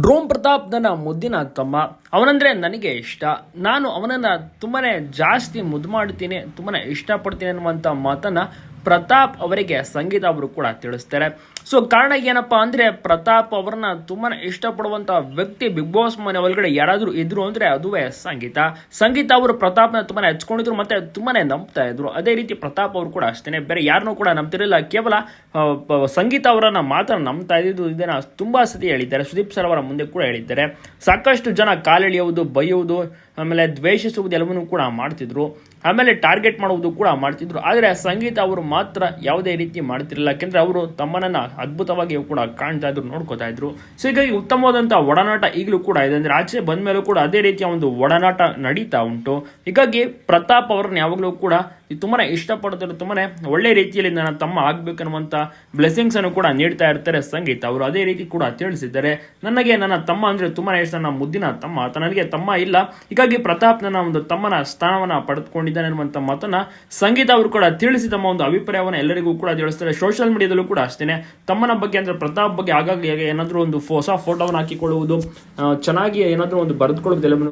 ಡ್ರೋಮ್ ಪ್ರತಾಪ್ ನನ್ನ ಮುದ್ದಿನ ತಮ್ಮ. ಅವನಂದ್ರೆ ನನಗೆ ಇಷ್ಟ. ನಾನು ಅವನನ್ನ ತುಂಬಾನೇ ಜಾಸ್ತಿ ಮುದ್ದು ಮಾಡ್ತೀನಿ ತುಂಬಾನೇ ಇಷ್ಟಪಡ್ತೀನಿ ಅನ್ನುವಂಥ ಮಾತನ್ನ ಪ್ರತಾಪ್ ಅವರಿಗೆ ಸಂಗೀತ ಅವರು ಕೂಡ ತಿಳಿಸ್ತಾರೆ. ಸೊ ಕಾರಣ ಏನಪ್ಪಾ ಅಂದ್ರೆ ಪ್ರತಾಪ್ ಅವರನ್ನ ತುಂಬಾ ಇಷ್ಟಪಡುವಂತ ವ್ಯಕ್ತಿ ಬಿಗ್ ಬಾಸ್ ಮನೆ ಒಳಗಡೆ ಯಾರಾದರೂ ಇದ್ರು ಅಂದ್ರೆ ಅದುವೇ ಸಂಗೀತ. ಸಂಗೀತ ಅವರು ಪ್ರತಾಪ್ನ ತುಂಬಾ ಹಚ್ಕೊಂಡಿದ್ರು ಮತ್ತೆ ತುಂಬಾ ನಂಬ್ತಾ ಇದ್ರು. ಅದೇ ರೀತಿ ಪ್ರತಾಪ್ ಅವರು ಕೂಡ ಅಷ್ಟೇನೆ. ಬೇರೆ ಯಾರನ್ನೂ ಕೂಡ ನಂಬ್ತಿರಲಿಲ್ಲ. ಕೇವಲ ಸಂಗೀತ ಅವರನ್ನ ಮಾತ್ರ ನಂಬ್ತಾ ಇದ್ದು ಇದನ್ನು ತುಂಬಾ ಸತಿ ಹೇಳಿದ್ದಾರೆ. ಸುದೀಪ್ ಸರ್ ಅವರ ಮುಂದೆ ಕೂಡ ಹೇಳಿದ್ದಾರೆ. ಸಾಕಷ್ಟು ಜನ ಕಾಲೆಳೆಯುವುದು, ಬೈಯುವುದು ಆಮೇಲೆ ದ್ವೇಷಿಸುವುದು ಎಲ್ಲವನ್ನೂ ಕೂಡ ಮಾಡ್ತಿದ್ರು. ಆಮೇಲೆ ಟಾರ್ಗೆಟ್ ಮಾಡುವುದು ಕೂಡ ಮಾಡ್ತಿದ್ರು. ಆದರೆ ಸಂಗೀತ ಅವರು ಮಾತ್ರ ಯಾವುದೇ ರೀತಿ ಮಾಡ್ತಿರಲಿಲ್ಲ. ಯಾಕೆಂದ್ರೆ ಅವರು ತಮ್ಮನನ್ನು ಅದ್ಭುತವಾಗಿ ಕೂಡ ಕಾಣ್ತಾ ಇದ್ರು, ನೋಡ್ಕೋತಾ ಇದ್ರು. ಸೊ ಹೀಗಾಗಿ ಉತ್ತಮವಾದಂಥ ಒಡನಾಟ ಈಗಲೂ ಕೂಡ ಇದೆ. ಅಂದ್ರೆ ಆಚೆ ಬಂದ ಮೇಲೂ ಕೂಡ ಅದೇ ರೀತಿಯ ಒಂದು ಒಡನಾಟ ನಡೀತಾ ಉಂಟು. ಹೀಗಾಗಿ ಪ್ರತಾಪ್ ಅವರನ್ನ ಯಾವಾಗಲೂ ಕೂಡ ತುಂಬಾನೇ ಇಷ್ಟಪಡ್ತಾರೆ ತುಂಬಾ ಒಳ್ಳೆ ರೀತಿಯಲ್ಲಿ ನನ್ನ ತಮ್ಮ ಆಗ್ಬೇಕನ್ನುವಂತ ಬ್ಲೆಸ್ಸಿಂಗ್ಸ್ ಅನ್ನು ಕೂಡ ನೀಡ್ತಾ ಇರ್ತಾರೆ ಸಂಗೀತ. ಅವರು ಅದೇ ರೀತಿ ಕೂಡ ತಿಳಿಸಿದ್ದಾರೆ. ನನಗೆ ನನ್ನ ತಮ್ಮ ಅಂದ್ರೆ ತುಂಬಾ ಇಷ್ಟ. ನನ್ನ ಮುದ್ದಿನ ತಮ್ಮ. ಆತ ನನಗೆ ತಮ್ಮ ಇಲ್ಲ. ಹೀಗಾಗಿ ಪ್ರತಾಪ್ ನನ್ನ ಒಂದು ತಮ್ಮನ ಸ್ಥಾನವನ್ನ ಪಡೆದುಕೊಂಡಿದ್ದಾನೆ ಅನ್ನುವಂಥ ಮಾತನ್ನ ಸಂಗೀತ ಅವರು ಕೂಡ ತಿಳಿಸಿ ತಮ್ಮ ಒಂದು ಅಭಿಪ್ರಾಯವನ್ನು ಎಲ್ಲರಿಗೂ ಕೂಡ ತಿಳಿಸ್ತಾರೆ. ಸೋಷಿಯಲ್ ಮೀಡಿಯಾದಲ್ಲೂ ಕೂಡ ಅಷ್ಟೇನೆ. ತಮ್ಮನ ಬಗ್ಗೆ ಅಂದ್ರೆ ಪ್ರತಾಪ್ ಬಗ್ಗೆ ಆಗಾಗ ಏನಾದರೂ ಒಂದು ಹೊಸ ಫೋಟೋವನ್ನು ಹಾಕಿಕೊಳ್ಳುವುದು ಚೆನ್ನಾಗಿ ಏನಾದರೂ ಒಂದು ಬರೆದುಕೊಳ್ಳುವುದು ಎಲ್ಲವನ್ನೂ